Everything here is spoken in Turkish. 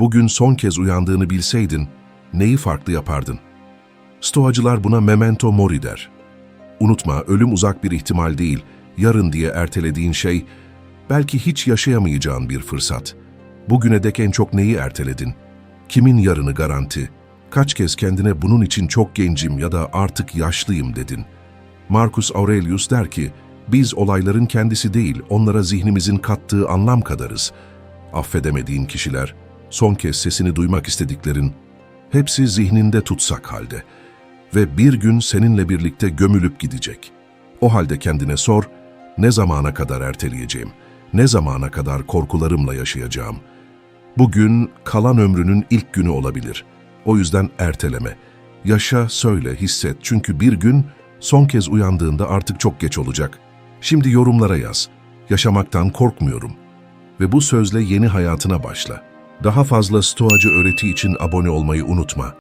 Bugün son kez uyandığını bilseydin, neyi farklı yapardın? Stoacılar buna memento mori der. Unutma, ölüm uzak bir ihtimal değil, yarın diye ertelediğin şey, belki hiç yaşayamayacağın bir fırsat. Bugüne dek en çok neyi erteledin? Kimin yarını garanti? Kaç kez kendine bunun için çok gencim ya da artık yaşlıyım dedin? Marcus Aurelius der ki, biz olayların kendisi değil, onlara zihnimizin kattığı anlam kadarız. Affedemediğin kişiler, son kez sesini duymak istediklerin, hepsi zihninde tutsak halde ve bir gün seninle birlikte gömülüp gidecek. O halde kendine sor, ne zamana kadar erteleyeceğim, ne zamana kadar korkularımla yaşayacağım. Bugün kalan ömrünün ilk günü olabilir. O yüzden erteleme. Yaşa, söyle, hisset çünkü bir gün son kez uyandığında artık çok geç olacak. Şimdi yorumlara yaz. Yaşamaktan korkmuyorum. Ve bu sözle yeni hayatına başla. Daha fazla Stoacı öğreti için abone olmayı unutma.